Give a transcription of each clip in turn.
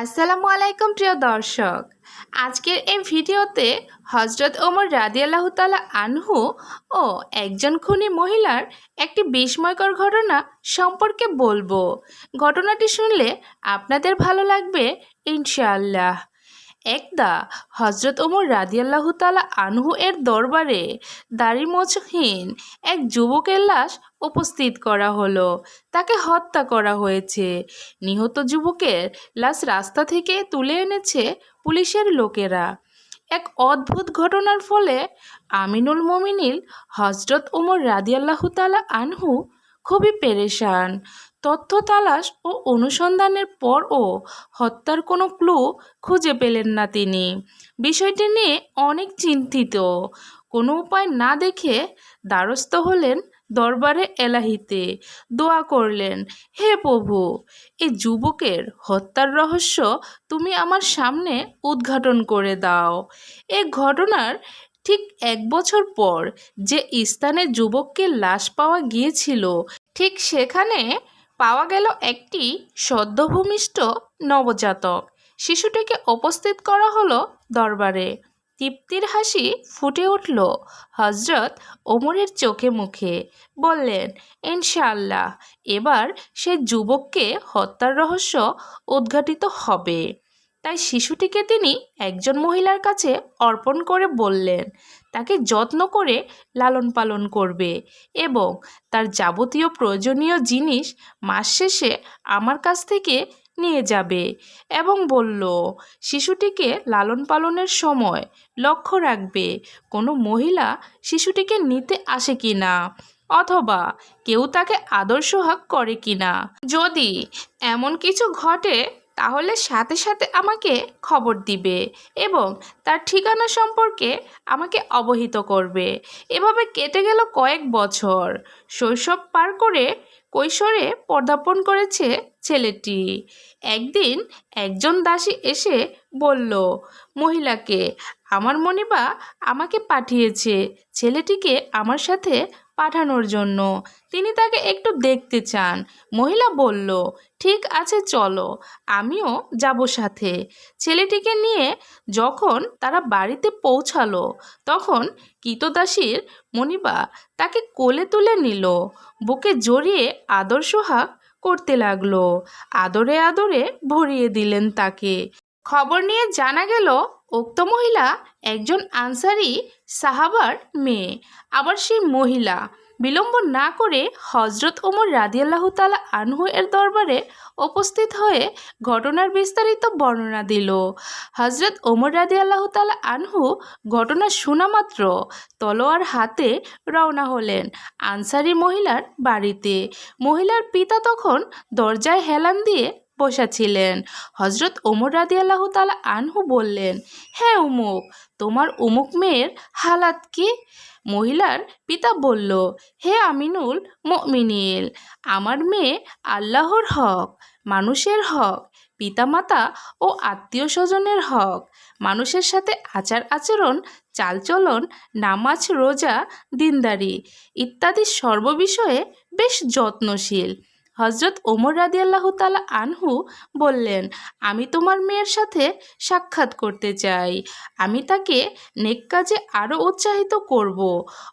আসসালামু আলাইকুম, প্রিয় দর্শক। আজকের এই ভিডিওতে হজরত ওমর রাদিয়াল্লাহু তালা আনহু ও একজন খুনি মহিলার একটি বিস্ময়কর ঘটনা সম্পর্কে বলব। ঘটনাটি শুনলে আপনাদের ভালো লাগবে, ইনশাআল্লাহ। একদা হজরত ওমর রাদিয়াল্লাহু তাআলা আনহু এর দরবারে দাড়ি মোচহীন এক যুবকের লাশ উপস্থিত করা হলো। তাকে হত্যা করা হয়েছে। নিহত যুবকের লাশ রাস্তা থেকে তুলে এনেছে পুলিশের লোকেরা। এক অদ্ভুত ঘটনার ফলে আমিনুল মমিনিল হজরত ওমর রাদিয়াল্লাহু তাআলা আনহু খুবই পেরেশান। তথ্য তালাশ ও অনুসন্ধানের পরও হত্যার কোনো ক্লু খুঁজে পেলেন না তিনি। বিষয়টি নিয়ে অনেক চিন্তিত। কোনো উপায় না দেখে দ্বারস্থ হলেন দরবারে এলাহিতে। দোয়া করলেন, হে প্রভু এই যুবকের হত্যার রহস্য তুমি আমার সামনে উদ্ঘাটন করে দাও। এ ঘটনার ঠিক এক বছর পর যে স্থানে যুবককে লাশ পাওয়া গিয়েছিল, ঠিক সেখানে পাওয়া গেল একটি সদ্যভূমিষ্ঠ নবজাতক। শিশুটিকে উপস্থিত করা হলো দরবারে। তৃপ্তির হাসি ফুটে উঠল হজরত ওমরের চোখে মুখে। বললেন, ইনশাআল্লাহ, এবার সে যুবককে হত্যার রহস্য উদ্ঘাটিত হবে। তাই শিশুটিকে তিনি একজন মহিলার কাছে অর্পণ করে বললেন, তাকে যত্ন করে লালন পালন করবে এবং তার যাবতীয় প্রয়োজনীয় জিনিস মাস শেষে আমার কাছ থেকে নিয়ে যাবে। এবং বলল, শিশুটিকে লালন পালনের সময় লক্ষ্য রাখবে, কোনো মহিলা শিশুটিকে নিতে আসে কি না অথবা কেউ তাকে আদর্শ সোহাগ করে কি না? যদি এমন কিছু ঘটে তাহলে সাথে সাথে আমাকে খবর দিবে এবং তার ঠিকানা সম্পর্কে আমাকে অবহিত করবে। এভাবে কেটে গেল কয়েক বছর। শৈশব পার করে কৈশোরে পদার্পণ করেছে ছেলেটি। একদিন একজন দাসী এসে বলল, মহিলাকে, আমার মনিবা আমাকে পাঠিয়েছে। ছেলেটিকে আমার সাথে পাঠানোর জন্য। তিনি তাকে একটু দেখতে চান। মহিলা বলল, ঠিক আছে, চলো। আমিও যাব সাথে। ছেলেটিকে নিয়ে যখন তারা বাড়িতে পৌঁছালো, তখন কীতদাসীর মনিবা তাকে কোলে তুলে নিল। বুকে জড়িয়ে আদর সোহাগ করতে লাগল। আদরে আদরে ভরিয়ে দিলেন তাকে। খবর নিয়ে জানা গেল উক্ত মহিলা একজন আনসারি সাহাবার মেয়ে। আবার সেই মহিলা বিলম্ব না করে হজরত ওমর রাদিয়াল্লাহ তালা আনহু এর দরবারে উপস্থিত হয়ে ঘটনার বিস্তারিত বর্ণনা দিল। হজরত ওমর রাদিয়াল্লাহ তালা আনহু ঘটনা শোনা মাত্র তলোয়ার হাতে রওনা হলেন আনসারি মহিলার বাড়িতে। মহিলার পিতা তখন দরজায় হেলান দিয়ে বসা ছিলেন। হজরত ওমর রাদিয়াল্লাহ তালা আনহু বললেন হ্যাঁ উমুক, তোমার উমুক মেয়ের হালাত কি? মহিলার পিতা বলল, হে আমিনুল মমিনিল আমার মেয়ে আল্লাহর হক, মানুষের হক, পিতামাতা ও আত্মীয় স্বজনের হক, মানুষের সাথে আচার আচরণ, চালচলন, নামাজ, রোজা, দিনদারি ইত্যাদি সর্ববিষয়ে বেশ যত্নশীল। হজরত ওমর রাদিয়াল্লাহু তালা আনহু বললেন, আমি তোমার মেয়ের সাথে সাক্ষাৎ করতে চাই। আমি তাকে নেক কাজে আরও উৎসাহিত করব।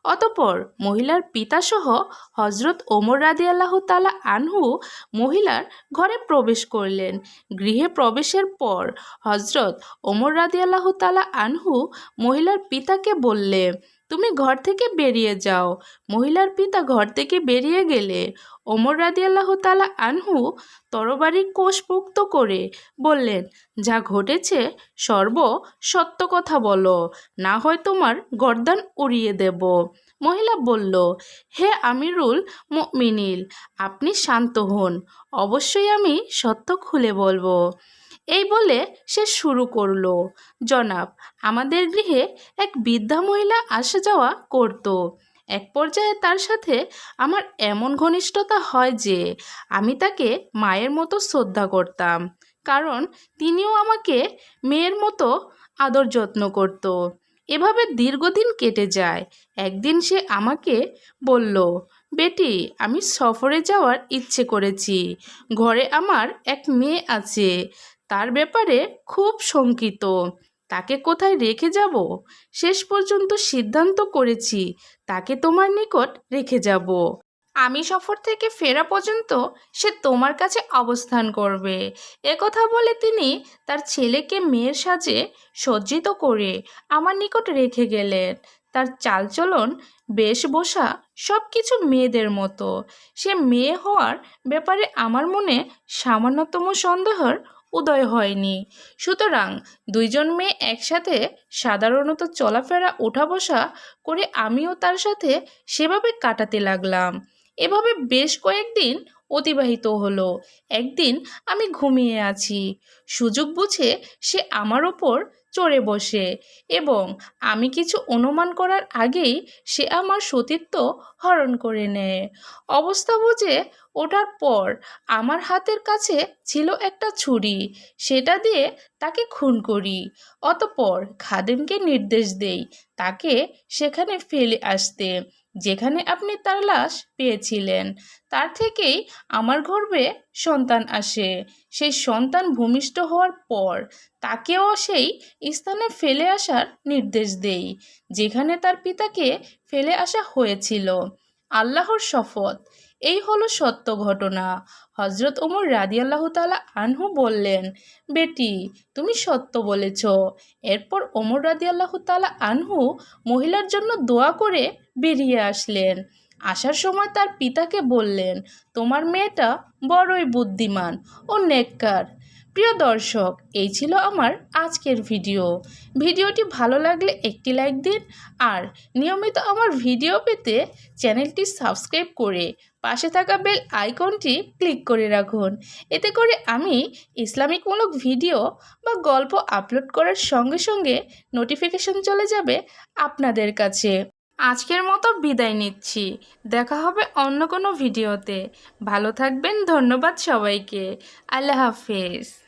অতপর মহিলার পিতাসহ হজরত ওমর রাদিয়াল্লাহু তালা আনহু মহিলার ঘরে প্রবেশ করলেন। গৃহে প্রবেশের পর হজরত ওমর রাদিয়াল্লাহু তালা আনহু মহিলার পিতাকে বললে তুমি ঘর থেকে বেরিয়ে যাও। মহিলার পিতা ঘর থেকে বেরিয়ে গেলে, ওমর রাদিয়াল্লাহ তালা আনহু তরবারি কোষমুক্ত করে বললেন, যা ঘটেছে সর্ব সত্য কথা বলো, না হয় তোমার গর্দান উড়িয়ে দেব। মহিলা বলল, হে আমিরুল মিনিল আপনি শান্ত হন, অবশ্যই আমি সত্য খুলে বলব। এই বলে সে শুরু করল। জনাব, আমাদের গৃহে এক বৃদ্ধা মহিলা আসা যাওয়া করতো। এক পর্যায়ে তার সাথে আমার এমন ঘনিষ্ঠতা হয় যে, আমি তাকে মায়ের মতো শ্রদ্ধা করতাম, কারণ তিনিও আমাকে মেয়ের মতো আদর যত্ন করত। এভাবে দীর্ঘদিন কেটে যায়। একদিন সে আমাকে বলল, বেটি, আমি সফরে যাওয়ার ইচ্ছে করেছি। ঘরে আমার এক মেয়ে আছে। তার ব্যাপারে খুব শঙ্কিত। তাকে কোথায় রেখে যাব? শেষ পর্যন্ত সিদ্ধান্ত করেছি, তাকে তোমার নিকট রেখে যাব। আমি সফর থেকে ফেরা পর্যন্ত সে তোমার কাছে অবস্থান করবে। একথা বলে তিনি তার ছেলেকে মেয়ের সাজে সজ্জিত করে আমার নিকট রেখে গেলেন। তার চালচলন বেশভূষা সব কিছু মেয়েদের মতো। সে মেয়ে হওয়ার ব্যাপারে আমার মনে সামান্যতম সন্দেহের উদয় হয়নি। সুতরাং দুইজন মেয়ে একসাথে সাধারণত চলাফেরা ওঠা বসা করে আমিও তার সাথে সেভাবে কাটাতে লাগলাম। এভাবে বেশ কয়েকদিন অতিবাহিত হলো। একদিন আমি ঘুমিয়ে আছি। সুযোগ বুঝে সে আমার ওপর চড়ে বসে। এবং আমি কিছু অনুমান করার আগেই সে আমার সতীত্ব হরণ করে নেয়। অবস্থা বুঝে ওঠার পর আমার হাতের কাছে ছিল একটা ছুরি। সেটা দিয়ে তাকে খুন করি। অতপর খাদেমকে নির্দেশ দেই তাকে সেখানে ফেলে আসতে। যেখানে আপনি তার লাশ পেয়েছিলেন, তার থেকেই আমার গর্ভে সন্তান আসে। সেই সন্তান ভূমিষ্ঠ হওয়ার পর তাকেও সেই স্থানে ফেলে আসার নির্দেশ দেই, যেখানে তার পিতাকে ফেলে আসা হয়েছিল। আল্লাহর শপথ। এই হলো সত্য ঘটনা। হজরত ওমর রাদিয়াল্লাহ তালা আনহু বললেন, বেটি, তুমি সত্য বলেছ। এরপর ওমর রাদিয়াল্লাহ তালা আনহু মহিলার জন্য দোয়া করে বেরিয়ে আসলেন। আসার সময় তার পিতাকে বললেন, তোমার মেয়েটা বড়ই বুদ্ধিমান ও নেককার। প্রিয় দর্শক, এই ছিল আমার আজকের ভিডিও। ভিডিওটি ভালো লাগলে একটি লাইক দিন আর নিয়মিত আমার ভিডিও পেতে চ্যানেলটি সাবস্ক্রাইব করে পাশে থাকা বেল আইকনটি ক্লিক করে রাখুন। এতে করে আমি ইসলামিকমূলক ভিডিও বা গল্প আপলোড করার সঙ্গে সঙ্গে নোটিফিকেশন চলে যাবে আপনাদের কাছে। আজকের মতো বিদায় নিচ্ছি। দেখা হবে অন্য কোনো ভিডিওতে। ভালো থাকবেন, ধন্যবাদ সবাইকে। আল্লাহ হাফেজ।